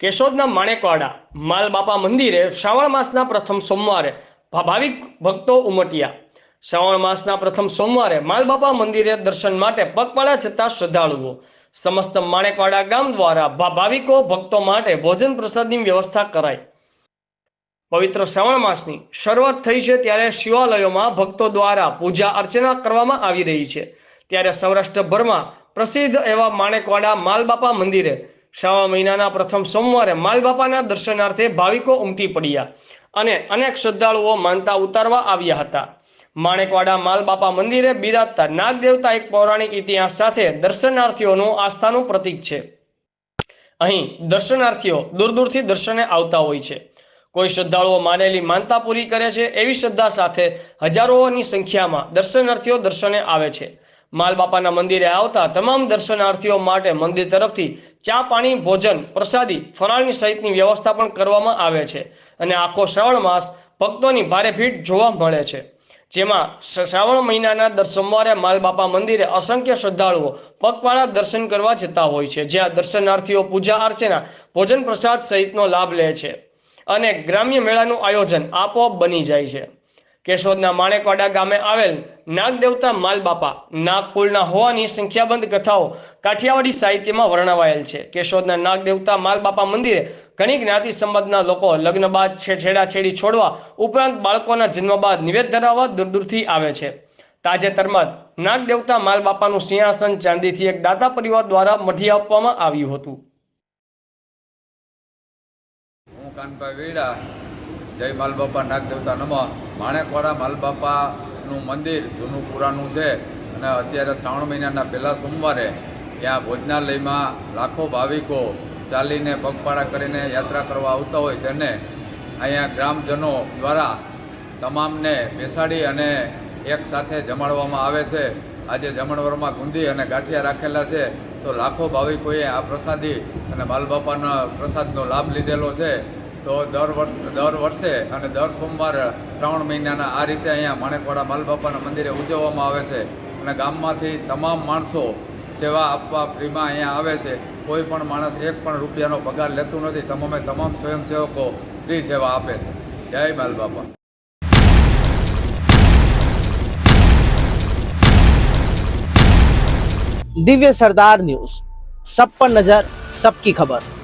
કેશોદના માણેકવાડા, માલબાપા મંદિરે શ્રાવણ માસના પ્રથમ સોમવારે ભાવિક ભક્તો ઉમટ્યા. શ્રાવણ માસના પ્રથમ સોમવારે માલબાપા મંદિરે દર્શન માટે પગપાળા જતા શ્રદ્ધાળુઓ. સમસ્ત માણેકવાડા ગામ દ્વારા ભાવિકો, ભક્તો માટે ભોજન પ્રસાદની વ્યવસ્થા કરાઈ. પવિત્ર શ્રાવણ માસની શરૂઆત થઈ છે ત્યારે શિવાલયોમાં ભક્તો દ્વારા પૂજા અર્ચના કરવામાં આવી રહી છે. ત્યારે સૌરાષ્ટ્રભરમાં પ્રસિદ્ધ એવા માણેકવાડા માલબાપા મંદિરે શ્રાવણ મહિનાના પ્રથમ સોમવારે માલબાપાના દર્શનાર્થે ભાવિકો ઉમટી પડ્યા અને અનેક શ્રદ્ધાળુઓ માનતા ઉતારવા આવ્યા હતા. માણેકવાડા માલબાપા મંદિરે બિરાજતા નાગદેવતા એક પૌરાણિક ઇતિહાસ સાથે દર્શનાર્થીઓનું આસ્થાનું પ્રતીક છે. અહીં દર્શનાર્થીઓ દૂર દૂરથી દર્શને આવતા હોય છે. કોઈ શ્રદ્ધાળુઓ માનેલી માનતા પૂરી કરે છે એવી શ્રદ્ધા સાથે હજારોની સંખ્યામાં દર્શનાર્થીઓ દર્શને આવે છે. માલબાપાના મંદિરે આવતા તમામ દર્શનાર્થીઓ માટે મંદિર તરફથી ચા પાણી, ભોજન, પ્રસાદી, ફરાળની સહિતની વ્યવસ્થા પણ કરવામાં આવે છે. અને આખો શ્રાવણ માસ ભક્તોની ભારે ભીડ જોવા મળે છે. જેમાં શ્રાવણ મહિનાના દર સોમવારે માલબાપા મંદિરે અસંખ્ય શ્રદ્ધાળુઓ પગપાળા દર્શન કરવા જતા હોય છે, જ્યાં દર્શનાર્થીઓ પૂજા અર્ચના, ભોજન પ્રસાદ સહિતનો લાભ લે છે. અને ગ્રામ્ય મેળાનું આયોજન આપોઆપ બની જાય છે. કેશોદના માણેકવાડા ગામે આવેલ નાગદેવતા માલબાપા નાગકુળના હોવાની સંખ્યાબંધ કથાઓ કાઠિયાવાડી સાહિત્યમાં વર્ણવાયેલ છે. કેશોદના નાગદેવતા માલબાપા મંદિરે ઘણી જ્ઞાતિ સંબંધના લોકો લગ્ન બાદ છેડાછેડી છોડવા ઉપરાંત બાળકોના જન્મ બાદ નિવેદ ધરાવવા દૂર દૂરથી આવે છે. તાજેતરમાં જ નાગદેવતા માલબાપાનું સિંહાસન ચાંદીથી એક દાતા પરિવાર દ્વારા મઢી આપવામાં આવ્યું હતું. કાનભાઈ વેડા. જય માલબાપા નાગદેવતા નમઃ. માણેકવાડા માલબાપાનું મંદિર જૂનું પુરાણું છે અને અત્યારે શ્રાવણ મહિનાના પહેલા સોમવારે ત્યાં ભોજનાલયમાં લાખો ભાવિકો ચાલીને પગપાળા કરીને યાત્રા કરવા આવતા હોય તેને અહીંયા ગ્રામજનો દ્વારા તમામને બેસાડી અને એક સાથે જમાડવામાં આવે છે. આજે જમણવારમાં ગુંદી અને ગાંઠિયા રાખેલા છે. તો લાખો ભાવિકોએ આ પ્રસાદી અને બાલબાપાના પ્રસાદનો લાભ લીધેલો છે. તો દર વર્ષ, દર વર્ષે અને દર સોમવારે શ્રાવણ મહિનાના આ રીતે અહીંયા માણેકવાડા માલબાપાના મંદિરે ઉજવવામાં આવે છે અને ગામમાંથી તમામ માણસો સેવા આપવા ફ્રીમાં અહીંયા આવે છે. કોઈ પણ માણસ એક પણ રૂપિયાનો પગાર લેતું નથી. તમામે તમામ સ્વયંસેવકો ફ્રી સેવા આપે છે. જય માલબાપા દિવ્ય સરદાર ન્યૂઝ. સબ પર નજર સબકી ખબર.